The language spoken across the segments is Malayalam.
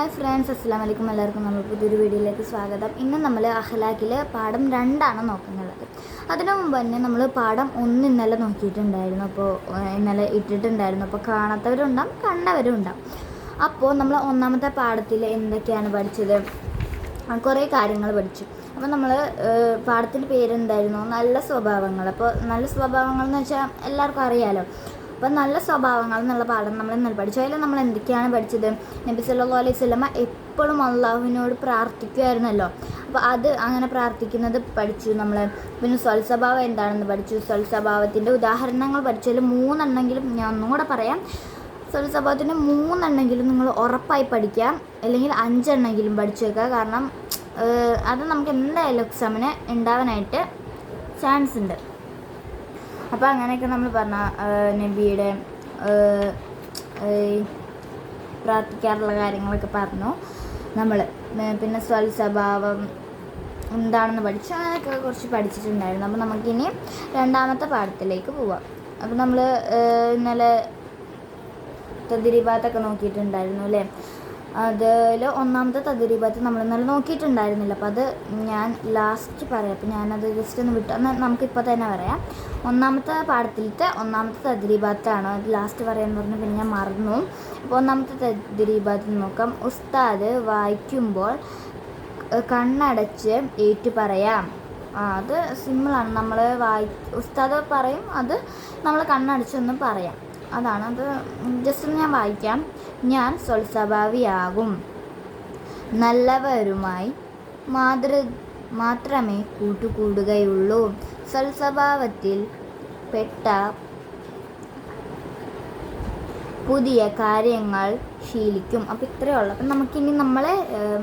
ഹായ് ഫ്രണ്ട്സ് അസ്സാം വലൈക്കും എല്ലാവർക്കും നമ്മൾ പുതിയൊരു വീഡിയോയിലേക്ക് സ്വാഗതം. ഇന്ന് നമ്മൾ അഹ്ലാക്കിൽ പാഠം രണ്ടാണ് നോക്കുന്നത് അതിനു മുമ്പ് തന്നെ നമ്മൾ പാഠം ഒന്ന് ഇന്നലെ നോക്കിയിട്ടുണ്ടായിരുന്നു. അപ്പോൾ ഇന്നലെ ഇട്ടിട്ടുണ്ടായിരുന്നു. അപ്പോൾ കാണാത്തവരുണ്ടാവും കണ്ടവരും ഉണ്ടാവും അപ്പോൾ നമ്മൾ ഒന്നാമത്തെ പാഠത്തിൽ എന്തൊക്കെയാണ് പഠിച്ചത്? കുറേ കാര്യങ്ങൾ പഠിച്ചു. അപ്പോൾ നമ്മൾ പാഠത്തിന്റെ പേരെന്തായിരുന്നു? നല്ല സ്വഭാവങ്ങൾ. അപ്പോൾ നല്ല സ്വഭാവങ്ങൾ എന്ന് വെച്ചാൽ എല്ലാവർക്കും അറിയാലോ. അപ്പോൾ നല്ല സ്വഭാവങ്ങൾ എന്നുള്ള പാഠം നമ്മൾ ഇന്നലെ പഠിച്ചു. അതിൽ നമ്മൾ എന്തൊക്കെയാണ് പഠിച്ചത്? നബി സല്ലാ അലൈഹി സ്വലമ എപ്പോഴും അള്ളാഹുവിനോട് പ്രാർത്ഥിക്കുമായിരുന്നല്ലോ അപ്പോൾ അത് അങ്ങനെ പ്രാർത്ഥിക്കുന്നത് പഠിച്ചു നമ്മൾ പിന്നെ സ്വൽസ്വഭാവം എന്താണെന്ന് പഠിച്ചു. സ്വൽസ്വഭാവത്തിന്റെ ഉദാഹരണങ്ങൾ പഠിച്ചതിൽ മൂന്നെണ്ണെങ്കിലും ഞാൻ ഒന്നും കൂടെ പറയാം. സ്വൽസ്വഭാവത്തിന്റെ മൂന്നെണ്ണെങ്കിലും നിങ്ങൾ ഉറപ്പായി പഠിക്കാം. അല്ലെങ്കിൽ അഞ്ചെണ്ണെങ്കിലും പഠിച്ചു വെക്കുക. കാരണം അത് നമുക്ക് എന്തായാലും എക്സാമിന് ഉണ്ടാവാനായിട്ട് ചാൻസ് ഉണ്ട്. അപ്പോൾ അങ്ങനെയൊക്കെ നമ്മൾ പറഞ്ഞ നബിയുടെ പ്രാർത്ഥിക്കാറുള്ള കാര്യങ്ങളൊക്കെ പറഞ്ഞു. നമ്മൾ പിന്നെ സ്വൽസ്വഭാവം എന്താണെന്ന് പഠിച്ചു. അങ്ങനെയൊക്കെ കുറച്ച് പഠിച്ചിട്ടുണ്ടായിരുന്നു. അപ്പോൾ നമുക്കിനി രണ്ടാമത്തെ പാഠത്തിലേക്ക് പോവാം. അപ്പോൾ നമ്മൾ ഇന്നലെ തദ്രീബാത്തൊക്കെ നോക്കിയിട്ടുണ്ടായിരുന്നു അല്ലേ? അതിൽ ഒന്നാമത്തെ തദ്രീബാത്ത് നമ്മൾ ഇന്നലെ നോക്കിയിട്ടുണ്ടായിരുന്നില്ല. അപ്പോൾ അത് ഞാൻ ലാസ്റ്റ് പറയാം. അപ്പോൾ ഞാനത് ജസ്റ്റ് ഒന്ന് വിട്ടു. എന്നാൽ നമുക്കിപ്പോൾ തന്നെ പറയാം. ഒന്നാമത്തെ പാഠത്തിലത്തെ ഒന്നാമത്തെ തദ്രീബാത്താണ് അത് ലാസ്റ്റ് പറയാൻ പറഞ്ഞു പിന്നെ ഞാൻ മറന്നു. അപ്പോൾ ഒന്നാമത്തെ തദ്രീബാത്ത് നോക്കാം. ഉസ്താദ് വായിക്കുമ്പോൾ കണ്ണടച്ച് ഏറ്റു പറയാം. അത് സിമ്പിളാണ് നമ്മൾ വായി ഉസ്താദ് പറയും അത് നമ്മൾ കണ്ണടച്ചൊന്നും പറയാം. അതാണ്. അത് ജസ്റ്റ് ഞാൻ വായിക്കാം. ഞാൻ സ്വൽസ്വഭാവിയാകും. നല്ലവരുമായി മാതൃ മാത്രമേ കൂട്ടുകൂടുകയുള്ളൂ. സ്വൽസ്വഭാവത്തിൽ പെട്ട പുതിയ കാര്യങ്ങൾ ശീലിക്കും. അപ്പോൾ ഇത്രയേ ഉള്ളൂ. അപ്പം നമുക്കിനി നമ്മളെ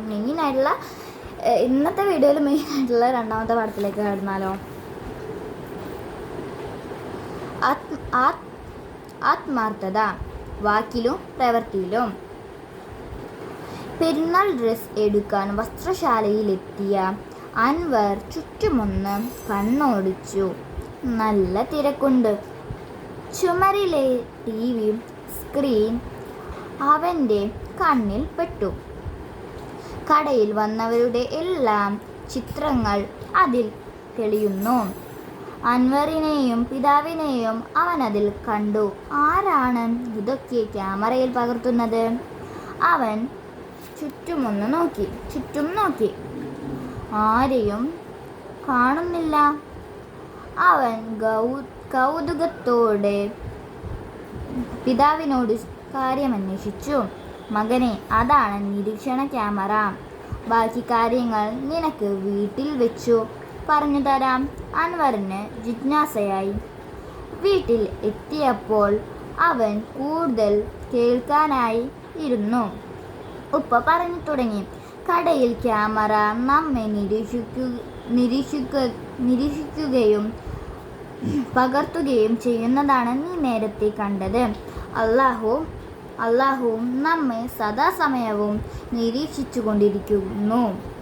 മെയിനായിട്ടുള്ള ഇന്നത്തെ വീഡിയോയിൽ മെയിനായിട്ടുള്ള രണ്ടാമത്തെ പാഠത്തിലേക്ക് കടന്നാലോ. ആത്മ ആത് ആത്മാർത്ഥത വാക്കിലും പ്രവൃത്തിയിലും. പെരുന്നാൾ ഡ്രസ് എടുക്കാൻ വസ്ത്രശാലയിലെത്തിയ അൻവർ ചുറ്റുമൊന്ന് കണ്ണോടിച്ചു. നല്ല തിരക്കുണ്ട്. ചുമരിലെ ടി വി സ്ക്രീൻ അവന്റെ കണ്ണിൽ പെട്ടു. കടയിൽ വന്നവരുടെ എല്ലാം ചിത്രങ്ങൾ അതിൽ തെളിയുന്നു. അൻവറിനെയും പിതാവിനെയും അവൻ അതിൽ കണ്ടു. ആരാണ് ഇതൊക്കെ ക്യാമറയിൽ പകർത്തുന്നത്? അവൻ ചുറ്റുമൊന്ന് നോക്കി ചുറ്റും നോക്കി. ആരെയും കാണുന്നില്ല. അവൻ ഗൗ കൗതുകത്തോടെ പിതാവിനോട് കാര്യമന്വേഷിച്ചു. മകനെ അതാണ് നിരീക്ഷണ ക്യാമറ. ബാക്കി കാര്യങ്ങൾ നിനക്ക് വീട്ടിൽ വെച്ചു. പറഞ്ഞു തരാം. അൻവറിന് ജിജ്ഞാസയായി. വീട്ടിൽ എത്തിയപ്പോൾ അവൻ കൂടുതൽ കേൾക്കാനായി ഇരുന്നു. ഉപ്പ പറഞ്ഞു തുടങ്ങി കടയിൽ ക്യാമറ നമ്മെ നിരീക്ഷിക്കു നിരീക്ഷിക്ക നിരീക്ഷിക്കുകയും പകർത്തുകയും ചെയ്യുന്നതാണ് നീ നേരത്തെ കണ്ടത്. അള്ളാഹു അള്ളാഹുവും നമ്മെ സദാസമയവും നിരീക്ഷിച്ചു കൊണ്ടിരിക്കുന്നു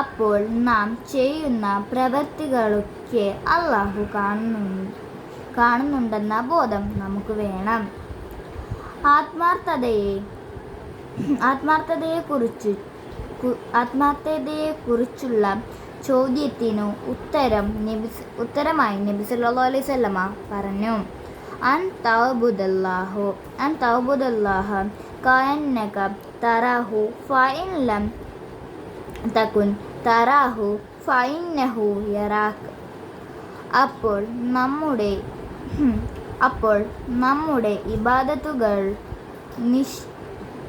അപ്പോൾ നാം ചെയ്യുന്ന പ്രവൃത്തികളൊക്കെ അള്ളാഹു കാണുന്നു കാണുന്നുണ്ടെന്ന ബോധം നമുക്ക് വേണം. ആത്മാർത്ഥതയെ ആത്മാർത്ഥതയെക്കുറിച്ച് ആത്മാർത്ഥതയെക്കുറിച്ചുള്ള ചോദ്യത്തിനു ഉത്തരം നബി ഉത്തരമായി നബി സല്ലല്ലാഹു അലൈഹി വസല്ലമ പറഞ്ഞു. അൻ തഅബുദല്ലാഹു അൻ തഅബുദല്ലാഹ കഅന്നക തറാഹു ഫഇൻ ലം തകുൻ തറാഹു ഫൈനഹു യറാക്ക് അപ്പോൾ നമ്മുടെ അപ്പോൾ നമ്മുടെ ഇബാദത്തുകൾ നിഷ്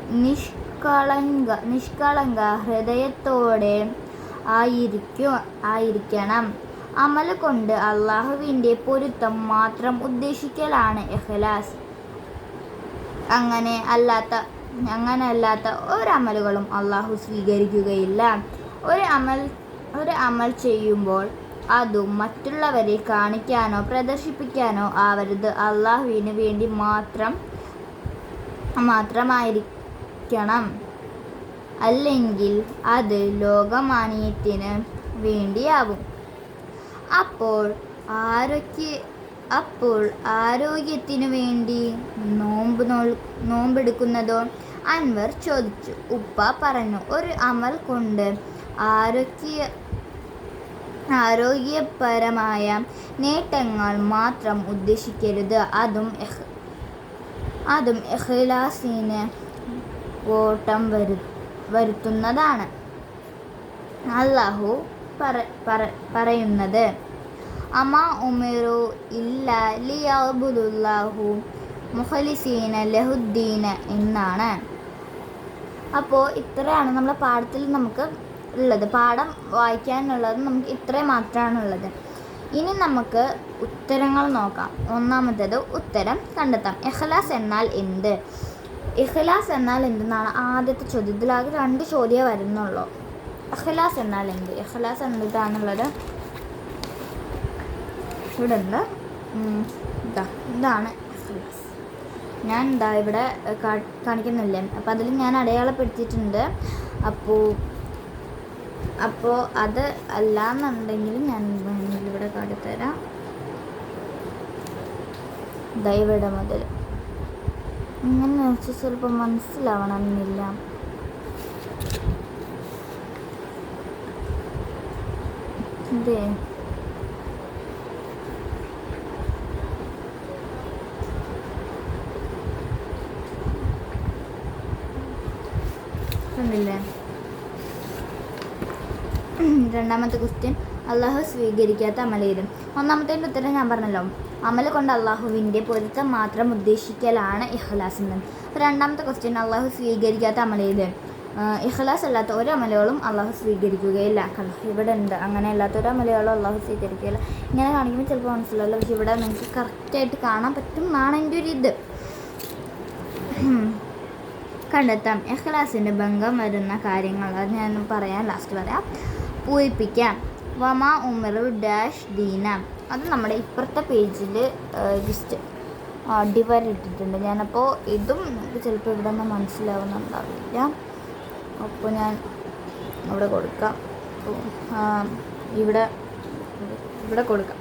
നിഷ്കളങ്ക നിഷ്കളങ്ക ഹൃദയത്തോടെ ആയിരിക്കും ആയിരിക്കണം. അമൽ കൊണ്ട് അള്ളാഹുവിന്റെ പൊരുത്തം മാത്രം ഉദ്ദേശിക്കലാണ് എഹ്ലാസ് അങ്ങനെ അല്ലാത്ത അങ്ങനെ അല്ലാത്ത ഒരമലുകളും അള്ളാഹു സ്വീകരിക്കുകയില്ല. ഒരു അമൽ ഒരു അമൽ ചെയ്യുമ്പോൾ അതും മറ്റുള്ളവരെ കാണിക്കാനോ പ്രദർശിപ്പിക്കാനോ ആവരുത്. അള്ളാഹുവിന് വേണ്ടി മാത്രം മാത്രമായിരിക്കണം. അല്ലെങ്കിൽ അത് ലോകമാന്യത്തിന് വേണ്ടിയാവും. അപ്പോൾ ആരോഗ്യ അപ്പോൾ ആരോഗ്യത്തിനു വേണ്ടി നോമ്പ് നോൽ നോമ്പെടുക്കുന്നതോ അൻവർ ചോദിച്ചു. ഉപ്പ പറഞ്ഞു ഒരു അമൽ കൊണ്ട് ആരോഗ്യ ആരോഗ്യപരമായ നേട്ടങ്ങൾ മാത്രം ഉദ്ദേശിക്കരുത്. അതും അതും എഹ്ലാസിന് കോട്ടം വരു വരുത്തുന്നതാണ്. അള്ളാഹു പറ പറ- പറയുന്നത് അമ ഉമേറു ഇല്ല ലിയാബുദുല്ലാഹു മുഖലിസീന ലഹുദ്ദീന എന്നാണ്. അപ്പോൾ ഇത്രയാണ് നമ്മളെ പാഠത്തിൽ നമുക്ക് ഉള്ളത്. പാഠം വായിക്കാനുള്ളത് നമുക്ക് ഇത്രയും മാത്രമാണ് ഉള്ളത്. ഇനി നമുക്ക് ഉത്തരങ്ങൾ നോക്കാം. ഒന്നാമത്തേത് ഉത്തരം കണ്ടെത്താം. എഹ്ലാസ് എന്നാൽ എന്ത്? ഇഖ്ലാസ് എന്നാൽ എന്തെന്നാണ് ആദ്യത്തെ ചോദ്യത്തിൽ ആകെ രണ്ട് ചോദ്യമേ വരുന്നുള്ളൂ. ഇഖ്ലാസ് എന്നാൽ എന്ത്? ഇഖ്ലാസ് എന്താണുള്ളത് ഇവിടെ ഉണ്ട് ഇതാണ് ഇഖ്ലാസ്. ഞാൻ എന്താ ഇവിടെ കാണിക്കുന്നില്ലേ? അപ്പോൾ അതിൽ ഞാൻ അടയാളപ്പെടുത്തിയിട്ടുണ്ട്. അപ്പോൾ അപ്പോൾ അത് അല്ല എന്നുണ്ടെങ്കിൽ ഞാൻ ഇവിടെ കാട്ടിത്തരാം ദൈവയുടെ മുതൽ ഇങ്ങനെ വെച്ച് ചിലപ്പോൾ മനസ്സിലാവണമെന്നില്ല. ഇതേ കണ്ടില്ലേ രണ്ടാമത്തെ ക്വസ്റ്റ്യൻ അള്ളാഹു സ്വീകരിക്കാത്ത അമലേതും ഒന്നാമത്തേന്റെ ഉത്തരം ഞാൻ പറഞ്ഞല്ലോ. അമൽ കൊണ്ട് അള്ളാഹുവിന്റെ പൊരുത്തം മാത്രം ഉദ്ദേശിക്കലാണ് ഇഖ്ലാസ് എന്ന്. രണ്ടാമത്തെ ക്വസ്റ്റ്യൻ അള്ളാഹു സ്വീകരിക്കാത്ത അമലേത് ഇഖ്ലാസ് അല്ലാത്ത ഒരു അമലുകളും അള്ളാഹു സ്വീകരിക്കുകയില്ല. ഇവിടെ ഉണ്ട്. അങ്ങനെ അല്ലാത്ത ഒരു അമലുകളും അള്ളാഹു സ്വീകരിക്കുകയില്ല. ഇങ്ങനെ കാണിക്കുമ്പോൾ ചിലപ്പോൾ മനസ്സിലാവില്ല. പക്ഷെ ഇവിടെ നിങ്ങൾക്ക് കറക്റ്റായിട്ട് കാണാൻ പറ്റും എന്നാണ് എന്റെ ഒരു ഇത്. കണ്ടെത്താം. എഹ്ലാസിന്റെ ഭംഗം വരുന്ന കാര്യങ്ങൾ. അത് ഞാൻ പറയാം ലാസ്റ്റ് പറയാം പൂരിപ്പിക്കാം. വമ ഉമറു ഡാഷ് ദീന. അത് നമ്മുടെ ഇപ്പുറത്തെ പേജിൽ ജസ്റ്റ് ഡിവൈഡ് ഇട്ടിട്ടുണ്ട് ഞാനപ്പോൾ ഇതും ചിലപ്പോൾ ഇവിടെ നിന്ന് മനസ്സിലാവുന്നുണ്ടാവില്ല. അപ്പോൾ ഞാൻ അവിടെ കൊടുക്കാം. ഇവിടെ ഇവിടെ കൊടുക്കാം.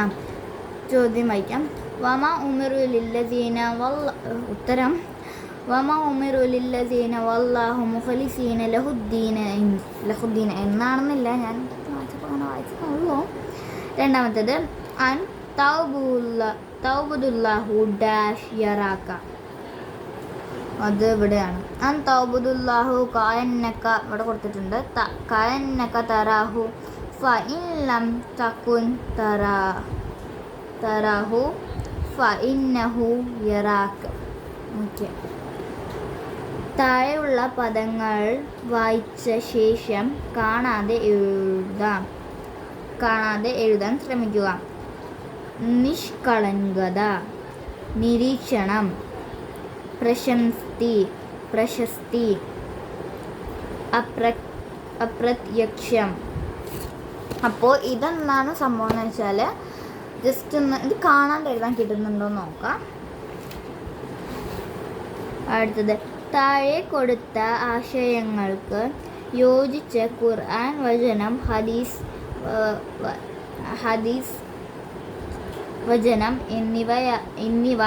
ആ ചോദ്യം വായിക്കാം. വമ ഉമിറു ലില്ലസീന വല്ല ഉത്തരം. വമ ഉമിറു വല്ലാഹു മുഖലിസീന ലഹുദ്ദീന ലഹുദ്ദീന എന്നാണെന്നില്ല ഞാൻ വായിച്ചപ്പോൾ അങ്ങനെ വായിച്ചതുള്ളൂ രണ്ടാമത്തേത് അൻ തൗബുല്ല തൗബുദുല്ലാഹു ഡാഷ് യറാക്ക. അത് ഇവിടെയാണ്. അൻ തൗബുദുല്ലാഹു കായന്നക്ക ഇവിടെ കൊടുത്തിട്ടുണ്ട്. കായന്നക്ക തറാഹു ഫ ഇൻ ലം തക്കുൻ തറാ തറാഹു താഴെയുള്ള പദങ്ങൾ വായിച്ച ശേഷം കാണാതെ എഴുതാം. കാണാതെ എഴുതാൻ ശ്രമിക്കുക. നിഷ്കളങ്കത നിരീക്ഷണം പ്രശംസ്തി പ്രശസ്തി അപ്ര അപ്രത്യക്ഷം. അപ്പോൾ ഇതെന്താണ് സംഭവം എന്ന് വെച്ചാൽ ജസ്റ്റ് ഒന്ന് ഇത് കാണാണ്ട് എഴുതാൻ കിട്ടുന്നുണ്ടോ നോക്കാം. അടുത്തത് താഴെ കൊടുത്ത ആശയങ്ങൾക്ക് യോജിച്ച ഖുർആൻ വചനം ഹദീസ് ഹദീസ് വചനം എന്നിവ എന്നിവ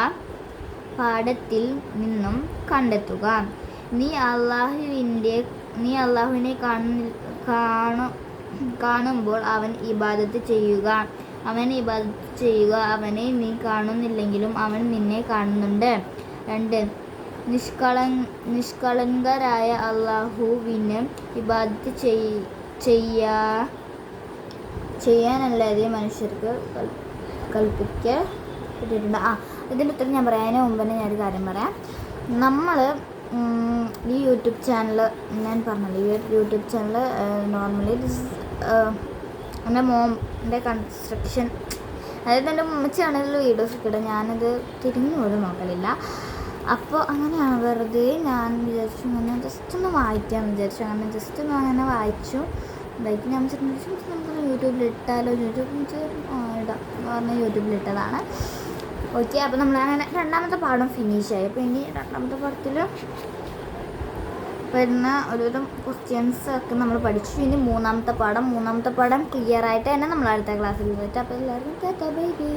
പാഠത്തിൽ നിന്നും കണ്ടെത്തുക. നീ അള്ളാഹുവിന്റെ നീ അള്ളാഹുവിനെ കാണു കാണുമ്പോൾ അവൻ ഇബാദത്ത് ചെയ്യുക. അവൻ ഇബാദത്ത് ചെയ്യുക അവനെ നീ കാണുന്നില്ലെങ്കിലും അവൻ നിന്നെ കാണുന്നുണ്ട്. രണ്ട് നിഷ്കള നിഷ്കളങ്കരായ അള്ളാഹുവിന് ഇബാദത്ത് ചെയ് ചെയ്യാ ചെയ്യാനല്ലാതെ മനുഷ്യർക്ക് കൽ- കൽപ്പിക്കപ്പെട്ടിട്ടുണ്ട്. ആ ഇതിന്റെ ഉത്തരം ഞാൻ പറയാനേ മുമ്പ് തന്നെ ഞാനൊരു കാര്യം പറയാം. നമ്മൾ ഈ യൂട്യൂബ് ചാനൽ ഞാൻ പറഞ്ഞല്ലോ ഈ യൂട്യൂബ് ചാനൽ നോർമലി എന്റെ മോന്റെ കൺസ്ട്രക്ഷൻ അതായത് എന്റെ ഉമ്മച്ചാണ് വീഡിയോസ് ഒക്കെ ഇടുക ഞാനത് തിരിഞ്ഞു പോലും നോക്കലില്ല. അപ്പോൾ അങ്ങനെയാണ് വെറുതെ ഞാൻ വിചാരിച്ചു ഇങ്ങനെ ജസ്റ്റ് ഒന്ന് വായിക്കാൻ വിചാരിച്ചു. അങ്ങനെ ജസ്റ്റ് ഒന്ന് അങ്ങനെ വായിച്ചു. ലൈക്ക് ഞാൻ വിചാരിച്ചു നമുക്ക് യൂട്യൂബിൽ ഇട്ടാലോ? യൂട്യൂബിൽ ഇടാം. എന്ന് പറഞ്ഞാൽ യൂട്യൂബിൽ ഇട്ടതാണ്. ഓക്കെ അപ്പോൾ നമ്മൾ അങ്ങനെ രണ്ടാമത്തെ പാഠം ഫിനിഷായി അപ്പോൾ ഇനി രണ്ടാമത്തെ പാഠത്തിൽ വരുന്ന ഒരുവിധം ക്വസ്റ്റ്യൻസ് ഒക്കെ നമ്മൾ പഠിച്ചു. ഇനി മൂന്നാമത്തെ പാഠം. മൂന്നാമത്തെ പാഠം ക്ലിയർ ആയിട്ട് തന്നെ നമ്മൾ അടുത്ത ക്ലാസ്സിൽ പോയിട്ട് അപ്പോൾ എല്ലാവർക്കും ബൈ ബൈ.